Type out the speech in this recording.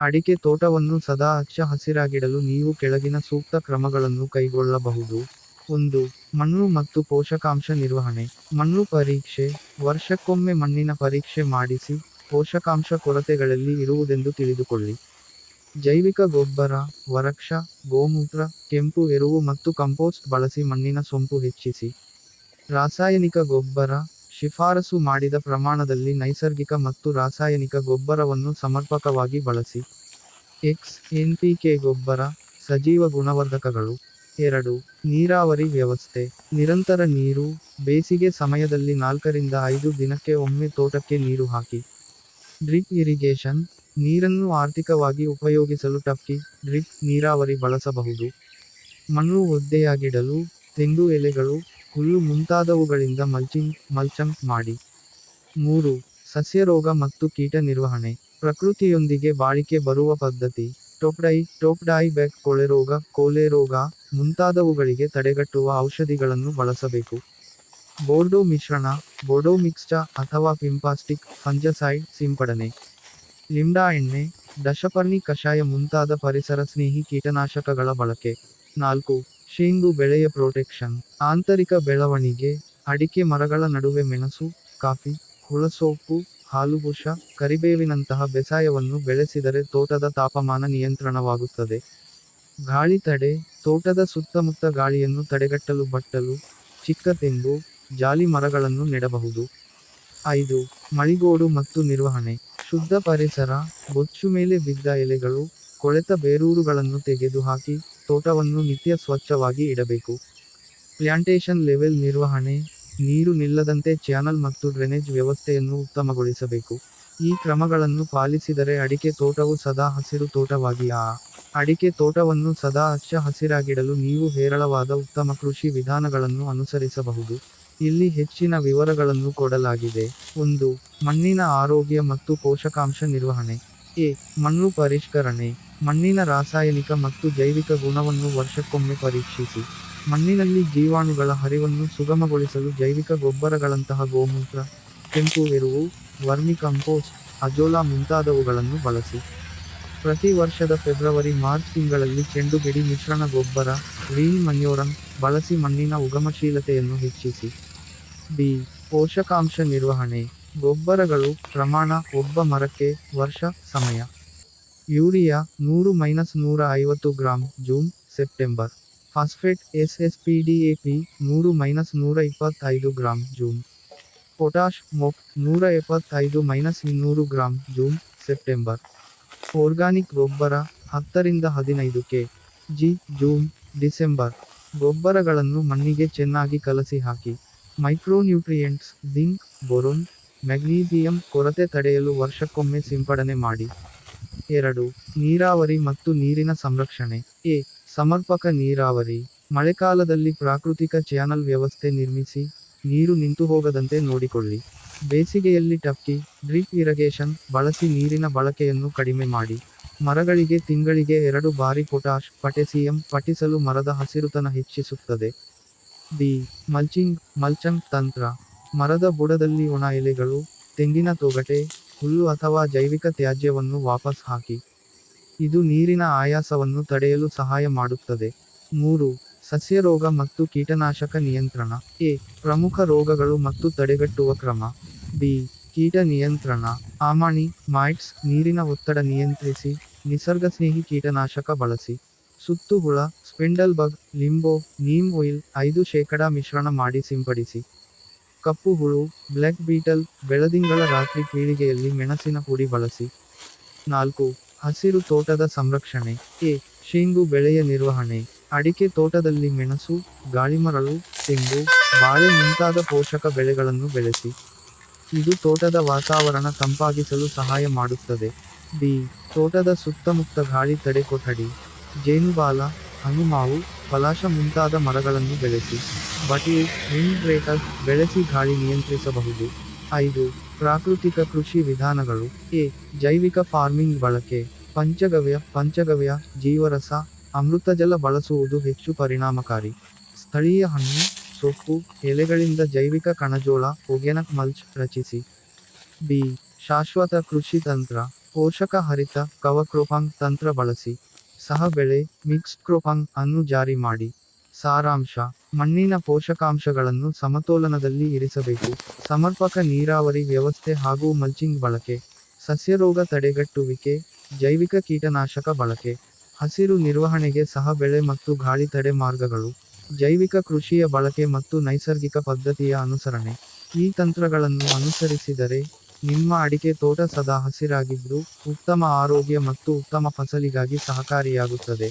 ಅಡಿಕೆ ತೋಟವನ್ನು ಸದಾ ಹಚ್ಚ ಹಸಿರಾಗಿಡಲು ನೀವು ಕೆಳಗಿನ ಸೂಕ್ತ ಕ್ರಮಗಳನ್ನು ಕೈಗೊಳ್ಳಬಹುದು. ಒಂದು, ಮಣ್ಣು ಮತ್ತು ಪೋಷಕಾಂಶ ನಿರ್ವಹಣೆ. ಮಣ್ಣು ಪರೀಕ್ಷೆ, ವರ್ಷಕ್ಕೊಮ್ಮೆ ಮಣ್ಣಿನ ಪರೀಕ್ಷೆ ಮಾಡಿಸಿ, ಪೋಷಕಾಂಶ ಕೊರತೆಗಳಲ್ಲಿ ಇರುವುದೆಂದು ತಿಳಿದುಕೊಳ್ಳಿ. ಜೈವಿಕ ಗೊಬ್ಬರ, ವರಕ್ಷ, ಗೋಮೂತ್ರ, ಕೆಂಪು ಎರುವು ಮತ್ತು ಕಂಪೋಸ್ಟ್ ಬಳಸಿ ಮಣ್ಣಿನ ಸೊಂಪು ಹೆಚ್ಚಿಸಿ. ರಾಸಾಯನಿಕ ಗೊಬ್ಬರ ಶಿಫಾರಸು ಮಾಡಿದ ಪ್ರಮಾಣದಲ್ಲಿ ನೈಸರ್ಗಿಕ ಮತ್ತು ರಾಸಾಯನಿಕ ಗೊಬ್ಬರವನ್ನು ಸಮರ್ಪಕವಾಗಿ ಬಳಸಿ. ಎಕ್ಸ್ ಕೆ ಗೊಬ್ಬರ, ಸಜೀವ ಗುಣವರ್ಧಕಗಳು. ಎರಡು, ನೀರಾವರಿ ವ್ಯವಸ್ಥೆ. ನಿರಂತರ ನೀರು, ಬೇಸಿಗೆ ಸಮಯದಲ್ಲಿ ನಾಲ್ಕರಿಂದ ಐದು ದಿನಕ್ಕೆ ಒಮ್ಮೆ ತೋಟಕ್ಕೆ ನೀರು ಹಾಕಿ. ಡ್ರಿಪ್ ಇರಿಗೇಷನ್ ನೀರನ್ನು ಆರ್ಥಿಕವಾಗಿ ಉಪಯೋಗಿಸಲು ಟಪ್ಪಿ ಡ್ರಿಪ್ ನೀರಾವರಿ ಬಳಸಬಹುದು. ಮಣ್ಣು ಒದ್ದೆಯಾಗಿಡಲು, ತೆಂಗು ಎಲೆಗಳು ಹುಲ್ಲು ಮುಂತಾದವುಗಳಿಂದ ಮಲ್ಚಿಂಗ್ ಮಲ್ಚಂಗ್ ಮಾಡಿ. ಮೂರು, ಸಸ್ಯರೋಗ ಮತ್ತು ಕೀಟ ನಿರ್ವಹಣೆ. ಪ್ರಕೃತಿಯೊಂದಿಗೆ ಬಾಳಿಕೆ ಬರುವ ಪದ್ಧತಿ. ಟೋಪ್ಡೈ ಟೋಪ್ಡೈ ಬೆಕ್ ಕೊಳೆರೋಗ ಕೋಲೆ ರೋಗ ಮುಂತಾದವುಗಳಿಗೆ ತಡೆಗಟ್ಟುವ ಔಷಧಿಗಳನ್ನು ಬಳಸಬೇಕು. ಬೋರ್ಡೋ ಮಿಶ್ರಣ, ಬೋರ್ಡೋ ಮಿಕ್ಸ್ಚ ಅಥವಾ ಪಿಂಪಾಸ್ಟಿಕ್ ಫಂಜಸೈಡ್, ಸಿಂಪಡಣೆ. ಲಿಂಡಾ ಎಣ್ಣೆ, ದಶಪರ್ಣಿ ಕಷಾಯ ಮುಂತಾದ ಪರಿಸರ ಸ್ನೇಹಿ ಕೀಟನಾಶಕಗಳ ಬಳಕೆ. ನಾಲ್ಕು ಶೇಂಗು ಬೆಳೆಯ ಪ್ರೊಟೆಕ್ಷನ್ ಆಂತರಿಕ ಬೆಳವಣಿಗೆ, ಅಡಿಕೆ ಮರಗಳ ನಡುವೆ ಮೆಣಸು, ಕಾಫಿ ಹುಳಸೋಪು ಹಾಲುಬುಷ ಕರಿಬೇವಿನಂತಹ ಬೇಸಾಯವನ್ನು ಬೆಳೆಸಿದರೆ ತೋಟದ ತಾಪಮಾನ ನಿಯಂತ್ರಣವಾಗುತ್ತದೆ. ಗಾಳಿ ತಡೆ, ತೋಟದ ಸುತ್ತಮುತ್ತ ಗಾಳಿಯನ್ನು ತಡೆಗಟ್ಟಲು ಬಟ್ಟಲು, ಚಿಕ್ಕ ತೆಂಗು, ಜಾಲಿ ಮರಗಳನ್ನು ನೆಡಬಹುದು. ಐದು, ಮಳಿಗೋಡು ಮತ್ತು ನಿರ್ವಹಣೆ, ಶುದ್ಧ ಪರಿಸರ, ಬೊಚ್ಚು ಮೇಲೆ ಬಿದ್ದ ಎಲೆಗಳು, ಕೊಳೆತ ಬೇರೂರುಗಳನ್ನು ತೆಗೆದುಹಾಕಿ ತೋಟವನ್ನು ನಿತ್ಯ ಸ್ವಚ್ಛವಾಗಿ ಇಡಬೇಕು. ಪ್ಲ್ಯಾಂಟೇಶನ್ ಲೆವೆಲ್ ನಿರ್ವಹಣೆ, ನೀರು ನಿಲ್ಲದಂತೆ ಚಾನಲ್ ಮತ್ತು ಡ್ರೈನೇಜ್ ವ್ಯವಸ್ಥೆಯನ್ನು ಉತ್ತಮಗೊಳಿಸಬೇಕು. ಈ ಕ್ರಮಗಳನ್ನು ಪಾಲಿಸಿದರೆ ಅಡಿಕೆ ತೋಟವು ಸದಾ ಹಸಿರು ತೋಟವಾಗಿ ಆ ಅಡಿಕೆ ತೋಟವನ್ನು ಸದಾ ಹಚ್ಚ ಹಸಿರಾಗಿಡಲು ನೀವು ಹೇರಳವಾದ ಉತ್ತಮ ಕೃಷಿ ವಿಧಾನಗಳನ್ನು ಅನುಸರಿಸಬಹುದು. ಇಲ್ಲಿ ಹೆಚ್ಚಿನ ವಿವರಗಳನ್ನು ಕೊಡಲಾಗಿದೆ. ಒಂದು, ಮಣ್ಣಿನ ಆರೋಗ್ಯ ಮತ್ತು ಪೋಷಕಾಂಶ ನಿರ್ವಹಣೆ. ಎ, ಮಣ್ಣು ಪರಿಷ್ಕರಣೆ. ಮಣ್ಣಿನ ರಾಸಾಯನಿಕ ಮತ್ತು ಜೈವಿಕ ಗುಣವನ್ನು ವರ್ಷಕ್ಕೊಮ್ಮೆ ಪರೀಕ್ಷಿಸಿ. ಮಣ್ಣಿನಲ್ಲಿ ಜೀವಾಣುಗಳ ಹರಿವನ್ನು ಸುಗಮಗೊಳಿಸಲು ಜೈವಿಕ ಗೊಬ್ಬರಗಳಂತಹ ಗೋಮೂತ್ರ, ಕೆಂಪು ಎರುವು, ವರ್ಮಿ ಕಂಪೋಸ್ಟ್, ಅಜೋಲಾ ಮುಂತಾದವುಗಳನ್ನು ಬಳಸಿ. ಪ್ರತಿ ವರ್ಷದ ಫೆಬ್ರವರಿ, ಮಾರ್ಚ್ ತಿಂಗಳಲ್ಲಿ ಚೆಂಡುಗಿಡಿ ಮಿಶ್ರಣ ಗೊಬ್ಬರ, ಗ್ರೀನ್ ಮನ್ಯೋರಂ ಬಳಸಿ ಮಣ್ಣಿನ ಉಗಮಶೀಲತೆಯನ್ನು ಹೆಚ್ಚಿಸಿ. ಬಿ. ಪೋಷಕಾಂಶ ನಿರ್ವಹಣೆ. ಗೊಬ್ಬರಗಳು ಪ್ರಮಾಣ ಒಬ್ಬ ಮರಕ್ಕೆ ವರ್ಷ ಸಮಯ. ಯೂರಿಯಾ ನೂರು ಮೈನಸ್ ನೂರ ಐವತ್ತು gram, June, September. Phosphate, S S P D A P, ನೂರು ಮೈನಸ್ ನೂರ ಇಪ್ಪತ್ತೈದು ಗ್ರಾಂ, ಜೂನ್. ಪೊಟಾಷ್ ಮೊಕ್, ನೂರ ಎಪ್ಪತ್ತೈದು ಮೈನಸ್ ಇನ್ನೂರು ಗ್ರಾಂ, ಜೂನ್, ಸೆಪ್ಟೆಂಬರ್. ಆರ್ಗಾನಿಕ್ ಗೊಬ್ಬರ, ಹತ್ತರಿಂದ ಹದಿನೈದು ಕೆ. G, June, December. ಗೊಬ್ಬರಗಳನ್ನು ಮಣ್ಣಿಗೆ ಚೆನ್ನಾಗಿ ಕಲಸಿ ಹಾಕಿ. ಮೈಕ್ರೋನ್ಯೂಟ್ರಿಯೆಂಟ್ಸ್, ಜಿಂಕ್, ಬೋರೋನ್, ಮ್ಯಾಗ್ನೀಸಿಯಂ ಕೊರತೆ ತಡೆಯಲು ವರ್ಷಕ್ಕೊಮ್ಮೆ ಸಿಂಪಡಣೆ ಮಾಡಿ. ಎರಡು, ನೀರಾವರಿ ಮತ್ತು ನೀರಿನ ಸಂರಕ್ಷಣೆ. ಎ, ಸಮರ್ಪಕ ನೀರಾವರಿ. ಮಳೆಕಾಲದಲ್ಲಿ ಪ್ರಾಕೃತಿಕ ಚಾನಲ್ ವ್ಯವಸ್ಥೆ ನಿರ್ಮಿಸಿ, ನೀರು ನಿಂತುಹೋಗದಂತೆ ನೋಡಿಕೊಳ್ಳಿ. ಬೇಸಿಗೆಯಲ್ಲಿ ಟಪ್ಕಿ, ಡ್ರಿಪ್ ಇರಿಗೇಷನ್, ಬಳಸಿ ನೀರಿನ ಬಳಕೆಯನ್ನು ಕಡಿಮೆ ಮಾಡಿ. ಮರಗಳಿಗೆ ತಿಂಗಳಿಗೆ ಎರಡು ಬಾರಿ ಪೊಟಾಶ್ ಪಟೆಸಿಯಂ ಪಟಿಸಲು ಮರದ ಹಸಿರುತನ ಹೆಚ್ಚಿಸುತ್ತದೆ. ಬಿ, ಮಲ್ಚಿಂಗ್, ಮಲ್ಚಂಗ್ ತಂತ್ರ. ಮರದ ಬುಡದಲ್ಲಿ ಒಣ ಎಲೆಗಳು, ತೆಂಗಿನ ತೊಗಟೆ ಹುಲ್ಲು ಅಥವಾ ಜೈವಿಕ ತ್ಯಾಜ್ಯವನ್ನು ವಾಪಸ್ ಹಾಕಿ. ಇದು ನೀರಿನ ಆಯಾಸವನ್ನು ತಡೆಯಲು ಸಹಾಯ ಮಾಡುತ್ತದೆ. ಮೂರು, ಸಸ್ಯರೋಗ ಮತ್ತು ಕೀಟನಾಶಕ ನಿಯಂತ್ರಣ. ಎ, ಪ್ರಮುಖ ರೋಗಗಳು ಮತ್ತು ತಡೆಗಟ್ಟುವ ಕ್ರಮ. ಬಿ, ಕೀಟ ನಿಯಂತ್ರಣ. ಆಮಾಣಿ, ಮೈಟ್ಸ್, ನೀರಿನ ಒತ್ತಡ ನಿಯಂತ್ರಿಸಿ ನಿಸರ್ಗ ಸ್ನೇಹಿ ಕೀಟನಾಶಕ ಬಳಸಿ. ಸುತ್ತು ಹುಳ ಸ್ಪಿಂಡಲ್ ಬಗ್, ಲಿಂಬೋ, ನೀಮ್ ಆಯಿಲ್, ಐದು ಶೇಕಡಾ ಮಿಶ್ರಣ ಮಾಡಿ ಸಿಂಪಡಿಸಿ. ಕಪ್ಪು ಹುಳು ಬ್ಲ್ಯಾಕ್ ಬೀಟಲ್, ಬೆಳದಿಂಗಳ ರಾತ್ರಿ ಪೀಳಿಗೆಯಲ್ಲಿ ಮೆಣಸಿನ ಪುಡಿ ಬಳಸಿ. ನಾಲ್ಕು, ಹಸಿರು ತೋಟದ ಸಂರಕ್ಷಣೆ. ಎ, ಶೇಂಗು ಬೆಳೆಯ ನಿರ್ವಹಣೆ. ಅಡಿಕೆ ತೋಟದಲ್ಲಿ ಮೆಣಸು, ಗಾಳಿಮರಳು, ತೆಂಗು, ಬಾಳೆ ಮುಂತಾದ ಪೋಷಕ ಬೆಳೆಗಳನ್ನು ಬೆಳೆಸಿ. ಇದು ತೋಟದ ವಾತಾವರಣ ತಂಪಾಗಿಸಲು ಸಹಾಯ ಮಾಡುತ್ತದೆ. ಬಿ, ತೋಟದ ಸುತ್ತಮುತ್ತ ಗಾಳಿ ತಡೆ ಕೊಠಡಿ ಜೇನುಬಾಲ ಹನುಮಾವು ಪಲಾಶ ಮುಂತಾದ ಮರಗಳನ್ನು ಬೆಳೆಸಿ ಬಟ್ಲಿ ವಿಂಡ್ ಬ್ರೇಕರ್ ಬೆಳೆಸಿ ಗಾಳಿ ನಿಯಂತ್ರಿಸಬಹುದು. ಐದು, ಪ್ರಾಕೃತಿಕ ಕೃಷಿ ವಿಧಾನಗಳು. ಎ, ಜೈವಿಕ ಫಾರ್ಮಿಂಗ್ ಬಳಕೆ. ಪಂಚಗವ್ಯ ಪಂಚಗವ್ಯ, ಜೀವರಸ, ಅಮೃತಜಲ ಬಳಸುವುದು ಹೆಚ್ಚು ಪರಿಣಾಮಕಾರಿ. ಸ್ಥಳೀಯ ಹಣ್ಣು, ಸೊಪ್ಪು, ಎಲೆಗಳಿಂದ ಜೈವಿಕ ಕಣಜೋಳ ಒಗೆನಕ್ ಮಲ್ಚ್ ರಚಿಸಿ. ಬಿ, ಶಾಶ್ವತ ಕೃಷಿ ತಂತ್ರ. ಪೋಷಕ ಹರಿತ ಕವಕ್ರೋಪಾಂಗ್ ತಂತ್ರ ಬಳಸಿ. ಸಹ ಬೆಳೆ ಮಿಕ್ಸ್ಡ್ ಕ್ರೋಪಾಂಗ್ ಅನ್ನು ಜಾರಿ ಮಾಡಿ. ಸಾರಾಂಶ, ಮಣ್ಣಿನ ಪೋಷಕಾಂಶಗಳನ್ನು ಸಮತೋಲನದಲ್ಲಿ ಇರಿಸಬೇಕು. ಸಮರ್ಪಕ ನೀರಾವರಿ ವ್ಯವಸ್ಥೆ ಹಾಗೂ ಮಲ್ಚಿಂಗ್ ಬಳಕೆ. ಸಸ್ಯರೋಗ ತಡೆಗಟ್ಟುವಿಕೆ, ಜೈವಿಕ ಕೀಟನಾಶಕ ಬಳಕೆ. ಹಸಿರು ನಿರ್ವಹಣೆಗೆ ಸಹ ಬೆಳೆ ಮತ್ತು ಗಾಳಿ ತಡೆ ಮಾರ್ಗಗಳು. ಜೈವಿಕ ಕೃಷಿಯ ಬಳಕೆ ಮತ್ತು ನೈಸರ್ಗಿಕ ಪದ್ಧತಿಯ ಅನುಸರಣೆ. ಈ ತಂತ್ರಗಳನ್ನು ಅನುಸರಿಸಿದರೆ ನಿಮ್ಮ ಅಡಿಕೆ ತೋಟ ಸದಾ ಹಸಿರಾಗಿದ್ದು ಉತ್ತಮ ಆರೋಗ್ಯ ಮತ್ತು ಉತ್ತಮ ಫಸಲಿಗಾಗಿ ಸಹಕಾರಿಯಾಗುತ್ತದೆ.